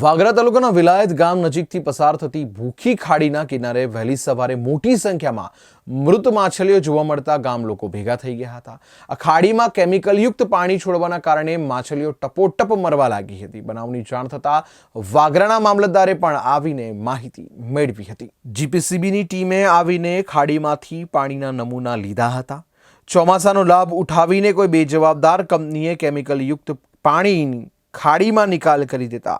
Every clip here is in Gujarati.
વાગરા તાલુકાના વિલાયત ગામ નજીકથી પસાર થતી ભૂખી ખાડીના કિનારે વહેલી સવારે મોટી સંખ્યામાં મૃત માછલીઓ જોવા મળતા ગામ લોકો ભેગા થઈ ગયા હતા. આ ખાડીમાં કેમિકલયુક્ત પાણી છોડવાના કારણે માછલીઓ ટપોટપ મરવા લાગી હતી. બનાવની જાણ થતાં વાગરાના મામલતદારે પણ આવીને માહિતી મેળવી હતી. જીપીસીબીની ટીમે આવીને ખાડીમાંથી પાણીના નમૂના લીધા હતા. ચોમાસાનો લાભ ઉઠાવીને કોઈ બેજવાબદાર કંપનીએ કેમિકલયુક્ત પાણીની ખાડીમાં નિકાલ કરી દેતા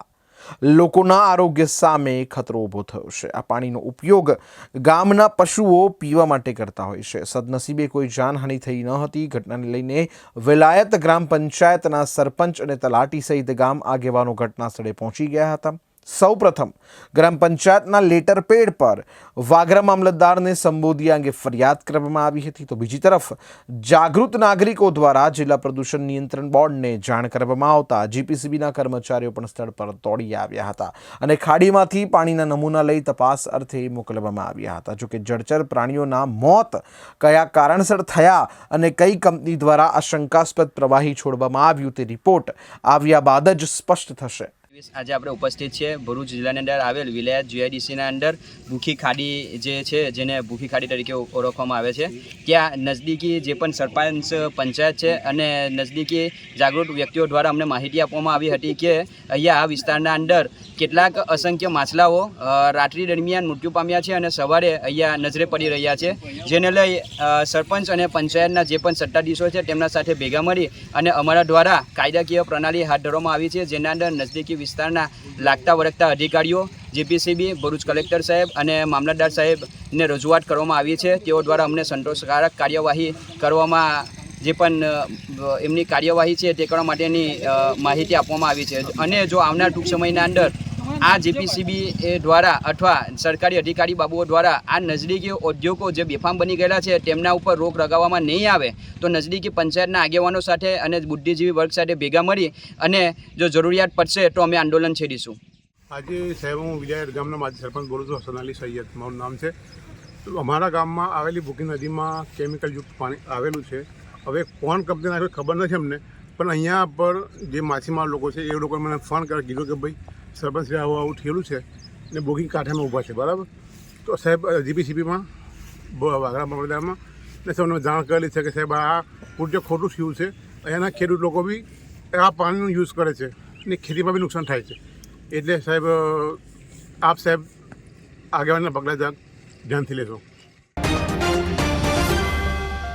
લોકોના આરોગ્ય સામે ખતરો ઊભો થયો છે. આ પાણીનો ઉપયોગ ગામના પશુઓ પીવા માટે કરતા હોય છે. સદનસીબે કોઈ જાનહાનિ થઈ ન હતી. ઘટનાને લઈને વિલાયત ગ્રામ પંચાયતના સરપંચ અને તલાટી સહિત ગામ આગેવાનો ઘટના સ્થળે પહોંચી ગયા હતા. સૌપ્રથમ ગ્રામ પંચાયતના લેટર પેડ પર વાગરા મામલતદારને સંબોધી અંગે ફરિયાદ કરવામાં આવી હતી. તો બીજી તરફ જાગૃત નાગરિકો દ્વારા જિલ્લા પ્રદૂષણ નિયંત્રણ બોર્ડને જાણ કરવામાં આવતા જીપીસીબીના કર્મચારીઓ પણ સ્થળ પર દોડી આવ્યા હતા અને ખાડીમાંથી પાણીના નમૂના લઈ તપાસ અર્થે મોકલવામાં આવ્યા હતા. જોકે જળચર પ્રાણીઓના મોત કયા કારણસર થયા અને કઈ કંપની દ્વારા આ શંકાસ્પદ પ્રવાહી છોડવામાં આવ્યું તે રિપોર્ટ આવ્યા બાદ જ સ્પષ્ટ થશે. આજે આપણે ઉપસ્થિત છીએ. ભરૂચ જિલ્લાની અંદર આવેલ વિલાયત જીઆઈડીસીના અંદર ભૂખી ખાડી જે છે, જેને ભૂખી ખાડી તરીકે ઓળખવામાં આવે છે. ત્યાં નજદીકી જે પણ સરપંચ પંચાયત છે અને નજદીકી જાગૃત વ્યક્તિઓ દ્વારા અમને માહિતી આપવામાં આવી હતી કે અહીંયા આ વિસ્તારના અંદર કેટલાક અસંખ્ય માછલાઓ રાત્રિ દરમિયાન મૃત્યુ પામ્યા છે અને સવારે અહીંયા નજરે પડી રહ્યા છે. જેને લઈ સરપંચ અને પંચાયતના જે પણ સત્તાધીશો છે તેમના સાથે ભેગા મળી અને અમારા દ્વારા કાયદાકીય પ્રણાલી હાથ ધરવામાં આવી છે. જેના અંદર નજદીકી વિસ્તારના લાગતા વળગતા અધિકારીઓ, જીપીસીબી, ભરૂચ કલેક્ટર સાહેબ અને મામલતદાર સાહેબને રજૂઆત કરવામાં આવી છે. તેઓ દ્વારા અમને સંતોષકારક કાર્યવાહી કરવામાં, જે પણ એમની કાર્યવાહી છે તે કરવા માટેની માહિતી આપવામાં આવી છે. અને જો આવનાર ટૂંક સમયના અંદર આ જીપીસીબી એ દ્વારા અથવા સરકારી અધિકારી બાબુઓ દ્વારા આ નજદીકી ઉદ્યોગો જે બેફામ બની ગયેલા છે, તેમના ઉપર રોક લગાવવામાં નહીં આવે, તો નજદીકી પંચાયતના આગેવાનો સાથે અને બુદ્ધિજીવી વર્ગ સાથે ભેગા મળી અને જો જરૂરિયાત પડશે તો અમે આંદોલન છેડીશું. આજે સાહેબ, હું વિજય ગામના માજી સરપંચ બોલું છું સોનાલી સૈયદ, મારું નામ છે. અમારા ગામમાં આવેલી ભૂકી નદીમાં કેમિકલયુક્ત પાણી આવેલું છે. હવે કોણ કંપનીના ખબર નથી અમને, પણ અહીંયા પર જે માછીમાર લોકો છે, એ લોકોએ મને ફોન કરી કીધું કે ભાઈ સરપંચ આવું આવું થયેલું છે ને બોગી કાંઠામાં ઊભા છે, બરાબર? તો સાહેબ જીપીસીપીમાં વાઘરા મામલતદારમાં ને સૌને જાણ કરેલી છે કે સાહેબ, આ ઉદ્યોગ ખોટું થયું છે, અહીંયાના ખેડૂત લોકો બી આ પાણીનો યુઝ કરે છે ને ખેતીમાં બી નુકસાન થાય છે. એટલે સાહેબ આપ સાહેબ આગેવાનના પગલાં ધ્યાનથી લેશો